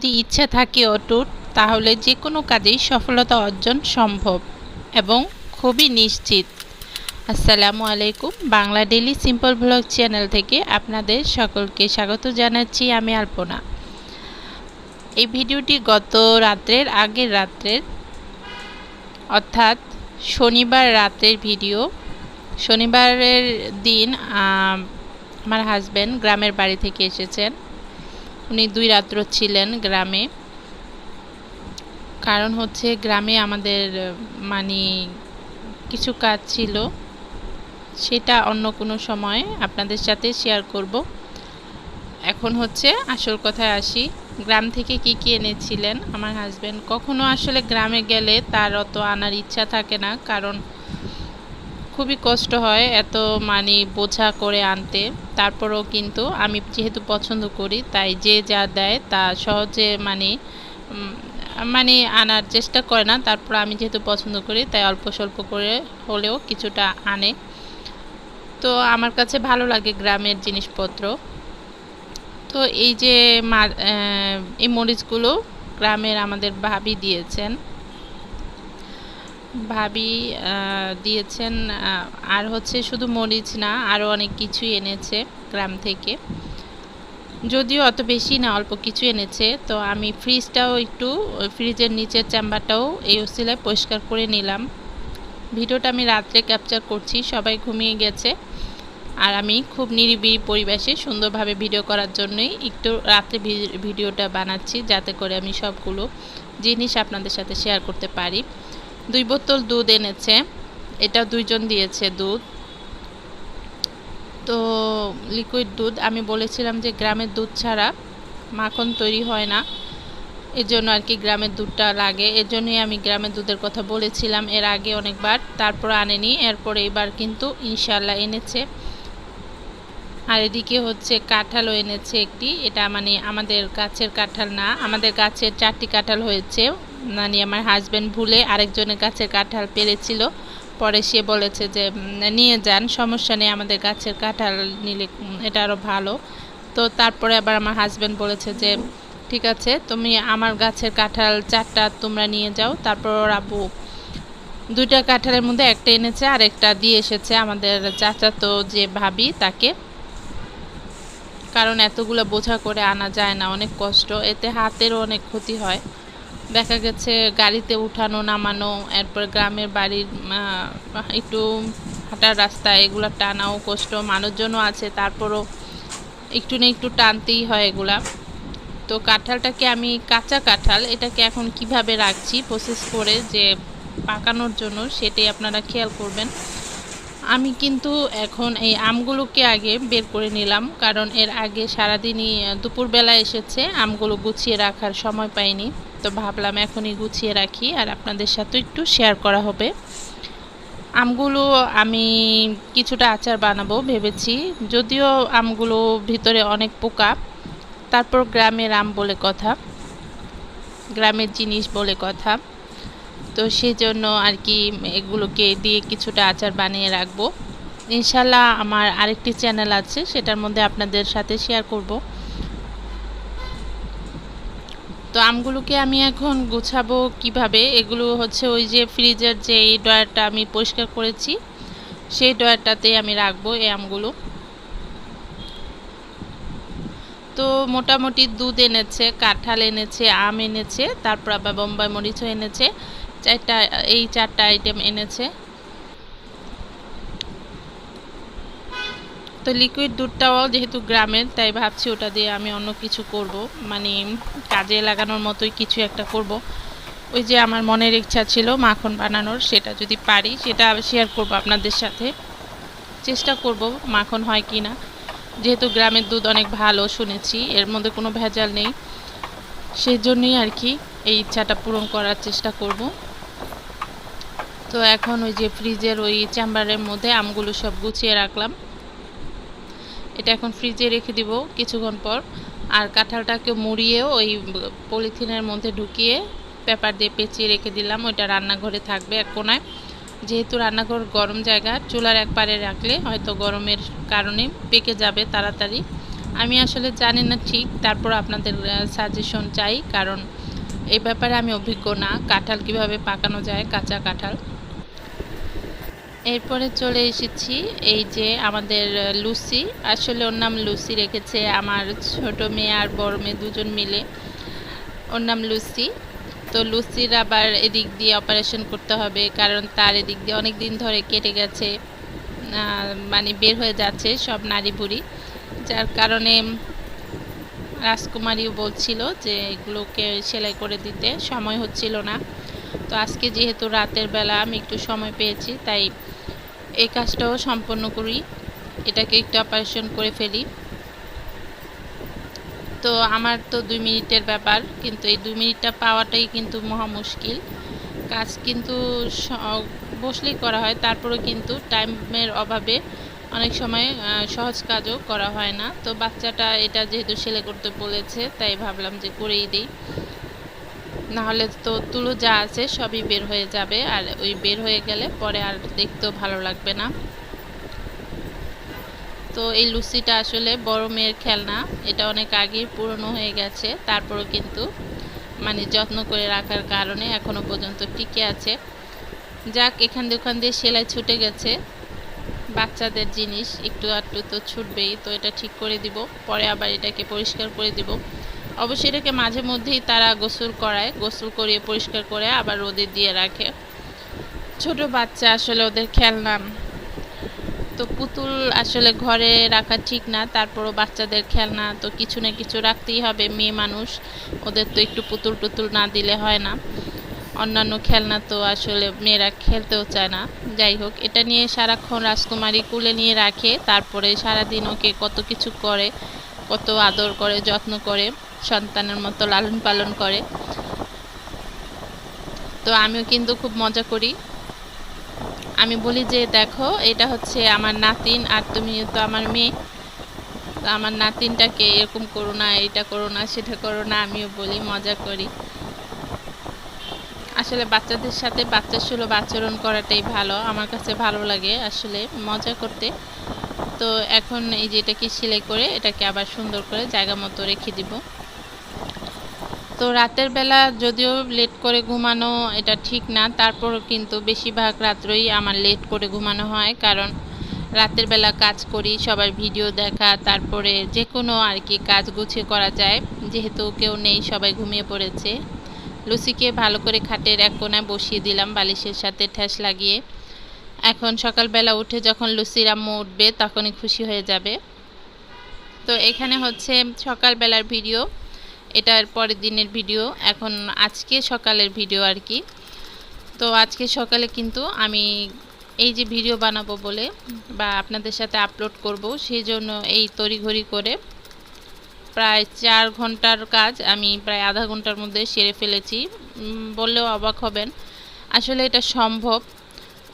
যদি ইচ্ছা থাকে অটুট, তাহলে যে কোনো কাজেই সফলতা অর্জন সম্ভব এবং খুবই নিশ্চিত। আসসালামু আলাইকুম, Bangla daily simple blog channel থেকে আপনাদের সকলকে স্বাগত জানাচ্ছি আমি আলপনা। এই ভিডিওটি গত রাত্রের আগের রাত্রের, অর্থাৎ শনিবার রাতের ভিডিও। শনিবারের দিন আমার হাজব্যান্ড গ্রামের বাড়ি থেকে এসেছেন। উনি দুই রাত্র ছিলেন গ্রামে। কারণ হচ্ছে গ্রামে আমাদের মানে কিছু কাজ ছিল, সেটা অন্য কোনো সময় আপনাদের সাথে শেয়ার করব। এখন হচ্ছে আসল কথায় আসি, গ্রাম থেকে কি কি এনেছিলেন? আমার হাজব্যান্ড কখনো আসলে গ্রামে গেলে তার অত আনার ইচ্ছা থাকে না, কারণ খুবই কষ্ট হয় এত মানে বোঝা করে আনতে। তারপরেও কিন্তু আমি যেহেতু পছন্দ করি, তাই যে যা দেয় তা সহজে মানে মানে আনার চেষ্টা করে না। তারপর আমি যেহেতু পছন্দ করি, তাই অল্প স্বল্প করে হলেও কিছুটা আনে। তো আমার কাছে ভালো লাগে গ্রামের জিনিসপত্র। তো এই যে এই মরিচগুলো গ্রামের আমাদের ভাবি দিয়েছেন। ভাবি দিয়েছেন আর হচ্ছে শুধু মরিচ না আরও অনেক কিছু এনেছে গ্রাম থেকে। যদিও অত বেশি না, অল্প কিছু এনেছে। তো আমি ফ্রিজটাও একটু ফ্রিজের নিচের চেম্বারটাও এই ওসিলায় পরিষ্কার করে নিলাম। ভিডিওটা আমি রাত্রে ক্যাপচার করছি, সবাই ঘুমিয়ে গেছে। আর আমি খুব নিরিবিলি পরিবেশে সুন্দরভাবে ভিডিও করার জন্যই একটু রাত্রে ভিডিওটা বানাচ্ছি, যাতে করে আমি সবগুলো জিনিস আপনাদের সাথে শেয়ার করতে পারি। দুই বোতল দুধ এনেছে। এটা দুইজন দিয়েছে দুধ। তো লিকুইড দুধ, আমি বলেছিলাম যে গ্রামের দুধ ছাড়া মাখন তৈরি হয় না। এর জন্য আর কি গ্রামের দুধটা লাগে। এর জন্যই আমি গ্রামের দুধের কথা বলেছিলাম। এর আগে অনেকবার, তারপর আনেনি। এরপর এবার কিন্তু ইনশাল্লাহ এনেছে। আর এদিকে হচ্ছে কাঁঠালও এনেছে একটি। এটা মানে আমাদের গাছের কাঁঠাল না, আমাদের গাছের চারটি কাঁঠাল হয়েছে। মানে আমার হাজব্যান্ড ভুলে আরেকজনের গাছের কাঁঠাল পেরেছিল। পরে সে বলেছে যে নিয়ে যান, সমস্যা নেই, আমাদের গাছের কাঁঠাল নিলে এটা আরও ভালো। তো তারপরে আবার আমার হাজব্যান্ড বলেছে যে, ঠিক আছে, তুমি আমার গাছের কাঁঠাল চারটা তোমরা নিয়ে যাও। তারপর ওর আব্বু দুইটা কাঁঠালের মধ্যে একটা এনেছে, আর একটা দিয়ে এসেছে আমাদের চাচা তো যে ভাবি, তাকে। কারণ এতগুলো বোঝা করে আনা যায় না, অনেক কষ্ট। এতে হাতেরও অনেক ক্ষতি হয়। দেখা গেছে গাড়িতে উঠানো, নামানো, এরপর গ্রামের বাড়ির একটু হাঁটার রাস্তা, এগুলো টানাও কষ্ট, মানুষজনও আছে, তারপরও একটু না একটু টানতেই হয় এগুলা। তো কাঁঠালটাকে আমি কাঁচা কাঁঠাল, এটাকে এখন কীভাবে রাখছি প্রসেস করে যে পাকানোর জন্য, সেটাই আপনারা খেয়াল করবেন। আমি কিন্তু এখন এই আমগুলোকে আগে বের করে নিলাম, কারণ এর আগে সারাদিনই দুপুরবেলা এসেছে, আমগুলো গুছিয়ে রাখার সময় পাইনি। তো ভাবলাম এখনই গুছিয়ে রাখি আর আপনাদের সাথে একটু শেয়ার করা হবে। আমগুলো আমি কিছুটা আচার বানাবো ভেবেছি, যদিও আমগুলো ভিতরে অনেক পোকা। তারপর গ্রামের আম বলে কথা, গ্রামের জিনিস বলে কথা। তো সেই জন্য আর কি এগুলোকে দিয়ে কিছুটা আচার বানিয়ে রাখব। ইনশাল্লাহ আমার আরেকটি চ্যানেল আছে, সেটার মধ্যে আপনাদের সাথে শেয়ার করব। তো আমগুলোকে আমি এখন গুছাবো কীভাবে? এগুলো হচ্ছে ওই যে ফ্রিজের যে এই ডয়ারটা আমি পরিষ্কার করেছি, সেই ডয়ারটাতেই আমি রাখব এই আমগুলো। তো মোটামুটি দুধ এনেছে, কাঁঠাল এনেছে, আম এনেছে, তারপর আবার বোম্বাই মরিচও এনেছে, চারটা, এই চারটা আইটেম এনেছে। তো লিকুইড দুধটাও যেহেতু গ্রামের, তাই ভাবছি ওটা দিয়ে আমি অন্য কিছু করব। মানে কাজে লাগানোর মতোই কিছু একটা করব। ওই যে আমার মনের ইচ্ছা ছিল মাখন বানানোর, সেটা যদি পারি, সেটা শেয়ার করব আপনাদের সাথে। চেষ্টা করব মাখন হয় কি না। যেহেতু গ্রামের দুধ অনেক ভালো শুনেছি, এর মধ্যে কোনো ভেজাল নেই। সেই জন্যই আর কি এই ইচ্ছাটা পূরণ করার চেষ্টা করব। তো এখন ওই যে ফ্রিজের ওই চেম্বারের মধ্যে আমগুলো সব গুছিয়ে রাখলাম। এটা এখন ফ্রিজে রেখে দিব কিছুক্ষণ পর। আর কাঁঠালটাকে মুড়িয়েও ওই পলিথিনের মধ্যে ঢুকিয়ে পেপার দিয়ে পেঁচিয়ে রেখে দিলাম। ওইটা রান্নাঘরে থাকবে এক কোনায়। যেহেতু রান্নাঘর গরম জায়গা, চুলার এক পারে রাখলে হয়তো গরমের কারণে পেকে যাবে তাড়াতাড়ি। আমি আসলে জানি না ঠিক, তারপর আপনাদের সাজেশন চাই। কারণ এই ব্যাপারে আমি অভিজ্ঞ না, কাঁঠাল কীভাবে পাকানো যায়, কাঁচা কাঁঠাল। এরপরে চলে এসেছি এই যে আমাদের লুসি। আসলে ওর নাম লুসি রেখেছে আমার ছোট মেয়ে আর বড় মেয়ে দুজন মিলে। ওর নাম লুসি। তো লুসির আবার এদিক দিয়ে অপারেশন করতে হবে, কারণ তার এদিক দিয়ে অনেক দিন ধরে কেটে গেছে মানে বের হয়ে যাচ্ছে সব নারী বুড়ি যার কারণে রাজকুমারীও বলছিল যে এগুলোকে সেলাই করে দিতে, সময় হচ্ছিল না। তো আজকে যেহেতু রাতের বেলা আমি একটু সময় পেয়েছি, তাই এই কাজটাও সম্পন্ন করি। এটাকে একটু অপারেশন করে ফেলি। তো আমার তো দুই মিনিটের ব্যাপার, কিন্তু এই দুই মিনিটটা পাওয়াটাই কিন্তু মহা মুশকিল। কাজ কিন্তু বসলেই করা হয় তারপরে কিন্তু টাইমের অভাবে অনেক সময় সহজ কাজও করা হয় না। তো বাচ্চাটা এটা যেহেতু সেলে করতে বলেছে, তাই ভাবলাম যে করেই দিই। নাহলে তো তুলো যা আছে সবই বের হয়ে যাবে, আর ওই বের হয়ে গেলে পরে আর দেখতেও ভালো লাগবে না। তো এই লুচিটা আসলে বড় মেয়ের খেলনা, এটা অনেক আগেই পুরনো হয়ে গেছে, তারপরও কিন্তু মানে যত্ন করে রাখার কারণে এখনও পর্যন্ত টিকে আছে। যাক, এখান দিয়ে ওখান দিয়ে সেলাই ছুটে গেছে। বাচ্চাদের জিনিস একটু আধটু তো ছুটবেই, তো এটা ঠিক করে দিব, পরে আবার এটাকে পরিষ্কার করে দিব। অবশ্যই এটাকে মাঝে মধ্যেই তারা গোসল করায়, গোসল করিয়ে পরিষ্কার করে আবার রোদে দিয়ে রাখে। ছোট বাচ্চা আসলে ওদের খেলনা, তো পুতুল আসলে ঘরে রাখা ঠিক না, তারপরও বাচ্চাদের খেলনা তো কিছু না কিছু রাখতেই হবে, মেয়ে মানুষ, ওদের তো একটু পুতুল টুতুল না দিলে হয় না। অন্যান্য খেলনা তো আসলে মেয়েরা খেলতেও চায় না। যাই হোক, এটা নিয়ে সারাক্ষণ রাজকুমারী কুলে নিয়ে রাখে, তারপরে সারাদিন ওকে কত কিছু করে কত আদর করে, যত্ন করে, সন্তানের মতো লালন পালন করে। তো আমিও কিন্তু খুব মজা করি। আমি বলি যে, দেখো, এটা হচ্ছে আমার নাতিন আর তুমি তো আমার মেয়ে। তো আমার নাতিনটাকে এরকম করো না, এটা করো না, সেটা করো না। আমিও বলি, মজা করি। আসলে বাচ্চাদের সাথে বাচ্চা সুলভ আচরণ করাটাই ভালো। আমার কাছে ভালো লাগে আসলে মজা করতে। তো এখন এই যে এটাকে সেলাই করে এটাকে আবার সুন্দর করে জায়গা মতো রেখে দিব। তো রাতের বেলা যদিও লেট করে ঘুমানো এটা ঠিক না তারপর কিন্তু বেশিরভাগ রাত্রই আমার লেট করে ঘুমানো হয়, কারণ রাতের বেলা কাজ করি, সবার ভিডিও দেখা, তারপরে যে কোনো আর কি কাজ গুছিয়ে করা যায়। যেহেতু কেউ নেই, সবাই ঘুমিয়ে পড়েছে। লুসিকে ভালো করে খাটের এক কোনায় বসিয়ে দিলাম বালিশের সাথে ঠ্যাস লাগিয়ে। এখন সকালবেলা উঠে যখন লুসির আম্মু উঠবে, তখনই খুশি হয়ে যাবে। তো এখানে হচ্ছে সকালবেলার ভিডিও, এটার পরের দিনের ভিডিও, এখন আজকে সকালের ভিডিও আর কি। তো আজকে সকালে কিন্তু আমি এই যে ভিডিও বানাবো বলে বা আপনাদের সাথে আপলোড করব সেই জন্য এই তড়িঘড়ি করে প্রায় চার ঘণ্টার কাজ আমি প্রায় আধা ঘণ্টার মধ্যে সেরে ফেলেছি। বললেও অবাক হবেন। আসলে এটা সম্ভব।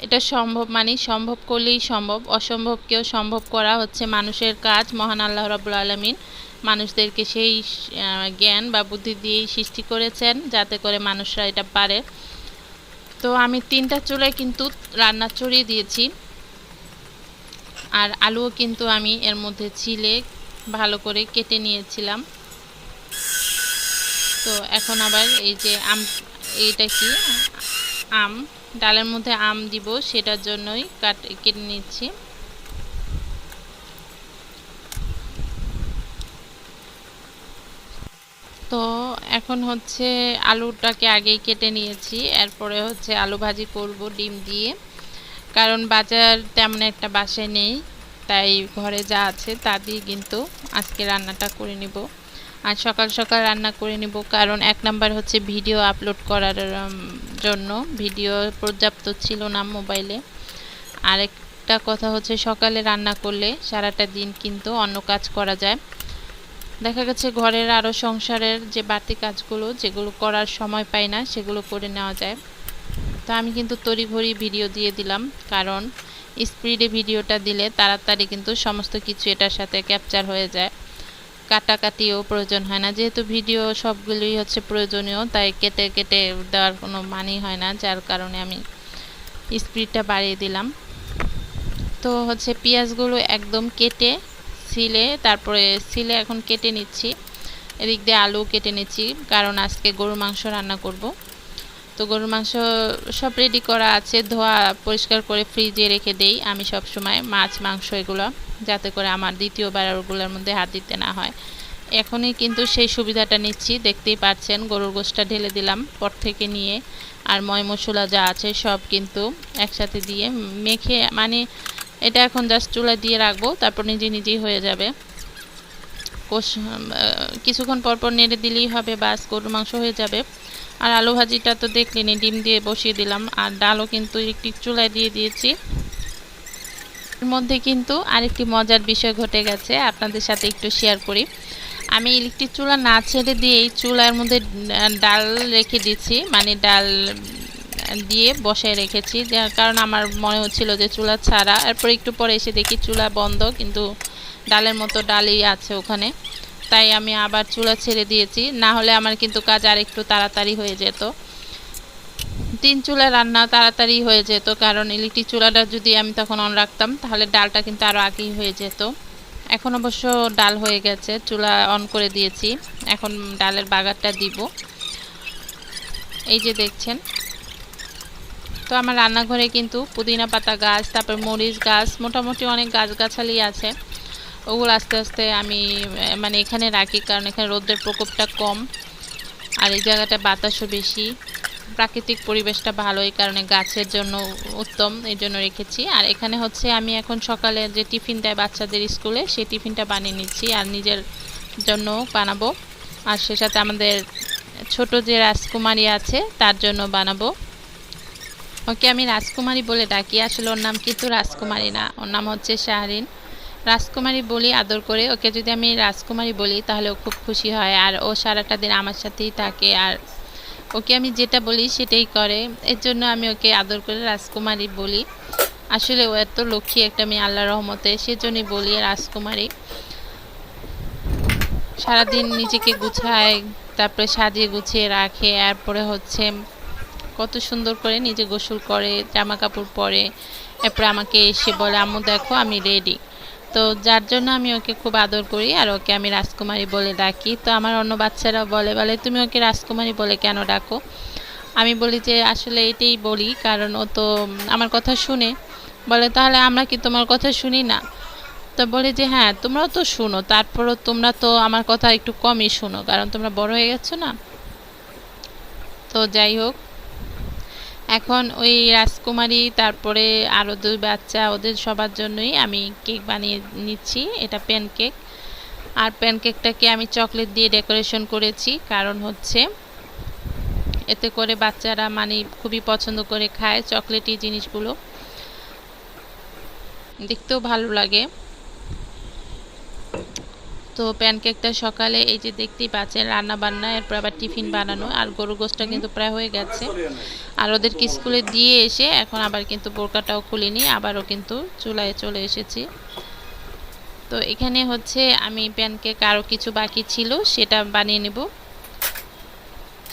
এটা সম্ভব মানে সম্ভব করলেই সম্ভব, অসম্ভবকেও সম্ভব করা হচ্ছে মানুষের কাজ, মহান আল্লাহ রাবুল আলমিন মানুষদেরকে সেই জ্ঞান বা বুদ্ধি দিয়েই সৃষ্টি করেছেন যাতে করে মানুষরা এটা পারে। তো আমি তিনটা চুলায় কিন্তু রান্না চড়িয়ে দিয়েছি। আর আলুও কিন্তু আমি এর মধ্যে ছিলে ভালো করে কেটে নিয়েছিলাম। তো এখন আবার এই যে আম, এইটা কি? আম। ডালের মধ্যে আম দিব, সেটার জন্যই কাট, কেটে নিচ্ছি। তো এখন হচ্ছে আলুটাকে আগেই কেটে নিয়েছি, এরপরে হচ্ছে আলু ভাজি করব ডিম দিয়ে। কারণ বাজার তেমন একটা বাসায় নেই, তাই ঘরে যা আছে তা দিয়ে কিন্তু আজকে রান্নাটা করে নিব। আর সকাল সকাল রান্না করে নিব, কারণ এক নাম্বার হচ্ছে ভিডিও আপলোড করার জন্য। ভিডিও পর্যাপ্ত ছিল না মোবাইলে আরেকটা কথা হচ্ছে সকালে রান্না করলে সারাটা দিন কিন্তু অন্য কাজ করা যায়। দেখা গেছে ঘরের আরও সংসারের যে বাড়তি কাজগুলো, যেগুলো করার সময় পাই না, সেগুলো করে নেওয়া যায়। তো আমি কিন্তু তড়িঘড়ি ভিডিও দিয়ে দিলাম, কারণ স্পিডে ভিডিওটা দিলে তাড়াতাড়ি কিন্তু সমস্ত কিছু এটার সাথে ক্যাপচার হয়ে যায়। কাটাকাটিও প্রয়োজন হয় না। যেহেতু ভিডিও সবগুলোই হচ্ছে প্রয়োজনীয়, তাই কেটে কেটে দেওয়ার কোনো মানই হয় না, যার কারণে আমি স্পিডটা বাড়িয়ে দিলাম। তো হচ্ছে পেঁয়াজগুলো একদম কেটে, সিলে, তারপরে সিলে এখন কেটে নিচ্ছি। এদিক দিয়ে আলু কেটে নিচ্ছি, কারণ আজকে গরুর মাংস রান্না করব। তো গরুর মাংস সব রেডি করা আছে, ধোয়া পরিষ্কার করে ফ্রিজে রেখে দেই। আমি সব সময় মাছ, মাংস এগুলো যাতে করে আমার দ্বিতীয়বার ওগুলোর মধ্যে হাত দিতে না হয়। এখনই কিন্তু সেই সুবিধাটা নিচ্ছি। দেখতেই পাচ্ছেন, গরুর গোষ্ঠটা ঢেলে দিলাম পর থেকে নিয়ে। আর ময় মশলা যা আছে সব কিন্তু একসাথে দিয়ে মেখে মানে এটা এখন জাস্ট চুলা দিয়ে রাখব, তারপর নিজে নিজেই হয়ে যাবে। কোষ কিছুক্ষণ পর পর নেড়ে দিলেই হবে, বাস গরুর মাংস হয়ে যাবে। আর আলু ভাজিটা তো দেখলেনি ডিম দিয়ে বসিয়ে দিলাম। আর ডালও কিন্তু একটি চুলায় দিয়ে দিয়েছি। এর মধ্যে কিন্তু আরেকটি মজার বিষয় ঘটে গেছে, আপনাদের সাথে একটু শেয়ার করি। আমি ইলেকট্রিক চুলা না ছেড়ে দিয়ে এই চুলার মধ্যে ডাল রেখে দিচ্ছি মানে ডাল দিয়ে বসায় রেখেছি। কারণ আমার মনে হচ্ছিল যে চুলা ছাড়া। এরপর একটু পরে এসে দেখি চুলা বন্ধ, কিন্তু ডালের মতো ডালই আছে ওখানে। তাই আমি আবার চুলা ছেড়ে দিয়েছি। না হলে আমার কিন্তু কাজ আর একটু তাড়াতাড়ি হয়ে যেত। তিন চুলা রান্না তাড়াতাড়ি হয়ে যেত, কারণ ইলেকট্রিক চুলাটা যদি আমি তখন অন রাখতাম, তাহলে ডালটা কিন্তু আরও আগেই হয়ে যেত। এখন অবশ্য ডাল হয়ে গেছে, চুলা অন করে দিয়েছি। এখন ডালের বাগারটা দিব। এই যে দেখছেন। তো আমার রান্নাঘরে কিন্তু পুদিনা পাতা গাছ, তারপর মরিচ গাছ, মোটামুটি অনেক গাছগাছালি আছে। ওগুলো আস্তে আস্তে আমি মানে এখানে রাখি, কারণ এখানে রোদের প্রকোপটা কম। আর এই জায়গাটা বাতাসও বেশি। প্রাকৃতিক পরিবেশটা ভালো, এই কারণে গাছের জন্য উত্তম, এই জন্য রেখেছি। আর এখানে হচ্ছে আমি এখন সকালে যে টিফিন দেয় বাচ্চাদের স্কুলে, সেই টিফিনটা বানিয়ে নিচ্ছি আর নিজের জন্য বানাবো। আর সে সাথে আমাদের ছোট যে রাজকুমারী আছে, তার জন্য বানাবো। ওকে আমি রাজকুমারী বলে ডাকি, আসলে ওর নাম কিন্তু রাজকুমারী না, ওর নাম হচ্ছে শাহরিন। রাজকুমারী বলি আদর করে, ওকে যদি আমি রাজকুমারী বলি তাহলে ও খুব খুশি হয়, আর ও সারাটা দিন আমার সাথেই থাকে, আর ওকে আমি যেটা বলি সেটাই করে। এর জন্য আমি ওকে আদর করে রাজকুমারী বলি। আসলে ও এত লক্ষ্মী একটা মেয়ে, আল্লাহ রহমতে সেজন্যই বলি রাজকুমারী। সারাদিন নিজেকে গুছায়, তারপরে সাজিয়ে গুছিয়ে রাখে, এরপরে হচ্ছে কত সুন্দর করে নিজে গোসল করে, জামা কাপড় পরে, এরপরে আমাকে এসে বলে, আম্মু দেখো, আমি রেডি তো যার জন্য আমি ওকে খুব আদর করি আর ওকে আমি রাজকুমারী বলে ডাকি। তো আমার অন্য বাচ্চারা বলে বলে, তুমি ওকে রাজকুমারী বলে কেন ডাকো? আমি বলি যে, আসলে এটাই বলি, কারণ ও তো আমার কথা শুনে। বলে, তাহলে আমরা কি তোমার কথা শুনি না? তো বলি যে হ্যাঁ তোমরাও তো শুনো, তারপরও তোমরা তো আমার কথা একটু কমই শুনো, কারণ তোমরা বড় হয়ে গেছো না? তো যাই হোক এখন ওই রাজকুমারী, তারপরে আরও দুই বাচ্চা, ওদের সবার জন্যই আমি কেক বানিয়ে নিচ্ছি, এটা প্যানকেক আর প্যানকেকটাকে আমি চকলেট দিয়ে ডেকোরেশন করেছি, কারণ হচ্ছে এতে করে বাচ্চারা মানে খুবই পছন্দ করে খায় চকলেটি জিনিসগুলো। দেখতেও ভালো লাগে। তো প্যানকেকটা সকালে এই যে দেখতেই পাচ্ছেন রান্না বান্না এরপর আবার টিফিন বানানো আর গরু গোসটা কিন্তু প্রায় হয়ে গেছে। আর ওদেরকে স্কুলে দিয়ে এসে এখন আবার কিন্তু বোরকাটাও খুলিনি আবারও কিন্তু চুলায় চলে এসেছি। তো এখানে হচ্ছে আমি প্যানকেক আরও কিছু বাকি ছিল, সেটা বানিয়ে নেব।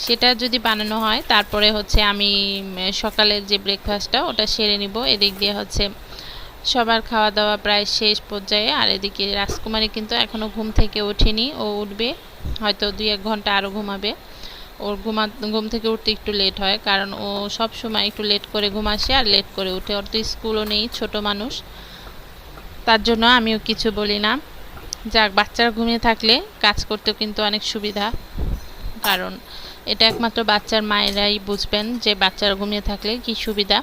সেটা যদি বানানো হয়, তারপরে হচ্ছে আমি সকালের যে ব্রেকফাস্টটা ওটা সেরে নিব। এদিক দিয়ে হচ্ছে সবার খাওয়া দাওয়া প্রায় শেষ পর্যায়ে। আর এদিকে রাজকুমারী কিন্তু এখনও ঘুম থেকে ওঠেনি। ও উঠবে, হয়তো দুই এক ঘণ্টা আরও ঘুমাবে। ওর ঘুমা, ঘুম থেকে উঠতে একটু লেট হয়, কারণ ও সব সময় একটু লেট করে ঘুমাসে আর লেট করে উঠে ওর তো স্কুলও নেই, ছোট মানুষ। তার জন্য আমিও কিছু বলি না। যাক, বাচ্চারা ঘুমিয়ে থাকলে কাজ করতেও কিন্তু অনেক সুবিধা। কারণ এটা একমাত্র বাচ্চার মায়েরাই বুঝবেন যে বাচ্চারা ঘুমিয়ে থাকলে কি সুবিধা।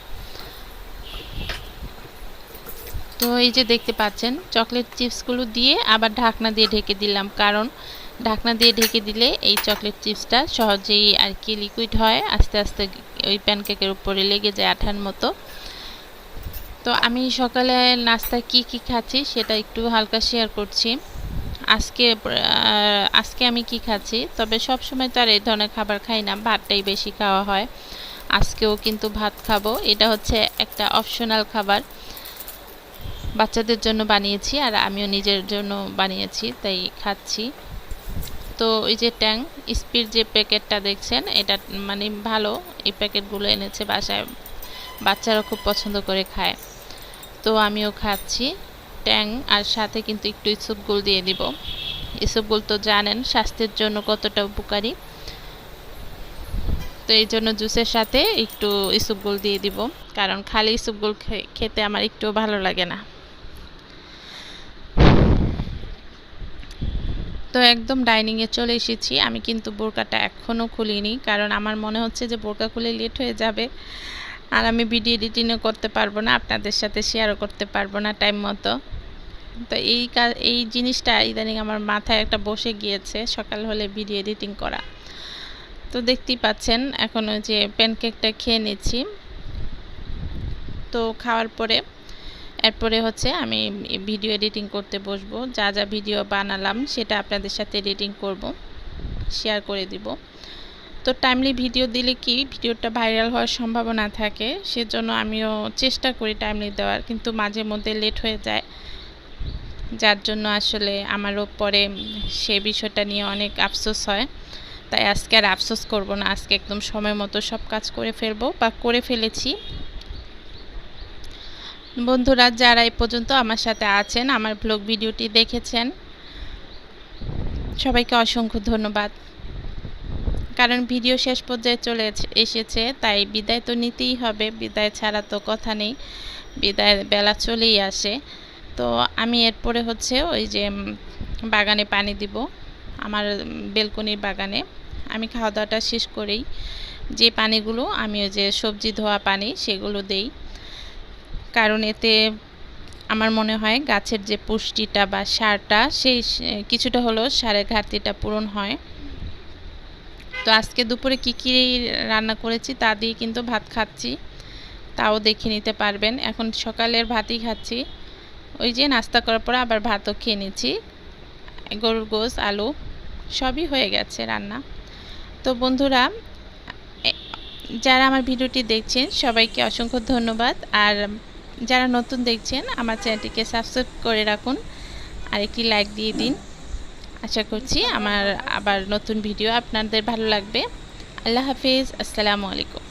তো এই যে দেখতে পাচ্ছেন, চকলেট চিপসগুলো দিয়ে আবার ঢাকনা দিয়ে ঢেকে দিলাম। কারণ ঢাকনা দিয়ে ঢেকে দিলে এই চকলেট চিপসটা সহজেই আর কি লিকুইড হয়, আস্তে আস্তে ওই প্যানকেকের উপরে লেগে যায় আঠার মতো। তো আমি সকালে নাস্তা কি কি খাচ্ছি সেটা একটু হালকা শেয়ার করছি। আজকে আজকে আমি কি খাচ্ছি? তবে সব সময় তো আর এই ধরনের খাবার খাই না, ভাতটাই বেশি খাওয়া হয়। আজকেও কিন্তু ভাত খাব। এটা হচ্ছে একটা অপশনাল খাবার। বাচ্চাদের জন্য বানিয়েছি আর আমিও নিজের জন্য বানিয়েছি, তাই খাচ্ছি। তো ওই যে ট্যাং স্পির যে প্যাকেটটা দেখছেন, এটা মানে ভালো। এই প্যাকেটগুলো এনেছে বাসায়, বাচ্চারা খুব পছন্দ করে খায়। তো আমিও খাচ্ছি ট্যাং, আর সাথে কিন্তু একটু ইসুপগুল দিয়ে দিব। ইসুপগুল তো জানেন, স্বাস্থ্যের জন্য কতটা উপকারী। তো এই জন্য জুসের সাথে একটু ইসুপগুল দিয়ে দিব, কারণ খালি ইসুপগুল খেতে আমার একটু ভালো লাগে না। তো একদম ডাইনিংয়ে চলে এসেছি। আমি কিন্তু বোরকাটা এখনও খুলিনি, কারণ আমার মনে হচ্ছে যে বোরকা খুলে লেট হয়ে যাবে। আর আমি ভিডিও এডিটিংও করতে পারব না, আপনাদের সাথে শেয়ারও করতে পারব না টাইম মতো। তো এই কাজ এই জিনিসটা ইদানিং আমার মাথায় একটা বসে গিয়েছে, সকাল হলে ভিডিও এডিটিং করা। তো দেখতেই পাচ্ছেন, এখন ওই যে প্যানকেকটা খেয়ে নিচ্ছি। তো খাওয়ার পরে এরপরে হচ্ছে আমি ভিডিও এডিটিং করতে বসবো। যা যা ভিডিও বানালাম সেটা আপনাদের সাথে এডিটিং করব শেয়ার করে দিব। তো টাইমলি ভিডিও দিলে কি, ভিডিওটা ভাইরাল হওয়ার সম্ভাবনা থাকে, সেজন্য আমিও চেষ্টা করি টাইমলি দেওয়ার, কিন্তু মাঝে মধ্যে লেট হয়ে যায়। যার জন্য আসলে আমারও পরে সে বিষয়টা নিয়ে অনেক আফসোস হয়। তাই আজকে আর আফসোস করব না, আজকে একদম সময় মতো সব কাজ করে ফেলব বা করে ফেলেছি। বন্ধুরা, যারা এই পর্যন্ত আমার সাথে আছেন, আমার ব্লগ ভিডিওটি দেখেছেন, সবাইকে অসংখ্য ধন্যবাদ। কারণ ভিডিও শেষ পর্যায়ে চলে এসেছে, তাই বিদায় তো নিতেই হবে, বিদায় ছাড়া তো কথা নেই বিদায় বেলা চলেই আসে। তো আমি এরপরে হচ্ছে ওই যে বাগানে পানি দিব, আমার বেলকনির বাগানে। আমি খাওয়া দাওয়াটা শেষ করেই যে পানিগুলো, আমি ওই যে সবজি ধোয়া পানি, সেগুলো দেই। কারণ এতে আমার মনে হয় গাছের যে পুষ্টিটা বা সারটা, সেই কিছুটা হলেও সারের ঘাটতিটা পূরণ হয়। তো আজকে দুপুরে কি কী রান্না করেছি তা দিয়ে কিন্তু ভাত খাচ্ছি, তাও দেখে নিতে পারবেন। এখন সকালের ভাতই খাচ্ছি। ওই যে নাস্তা করার পরে আবার ভাতও খেয়ে নিচ্ছি। গরুর গোস আলু, সবই হয়ে গেছে রান্না। তো বন্ধুরা যারা আমার ভিডিওটি দেখছেন, সবাইকে অসংখ্য ধন্যবাদ। আর যারা নতুন দেখছেন, আমার চ্যানেলটিকে সাবস্ক্রাইব করে রাখুন। আর একটি লাইক দিয়ে দিন। আশা করছি আমার আবার নতুন ভিডিও আপনাদের ভালো লাগবে। আল্লাহ হাফিজ। আসসালামু আলাইকুম।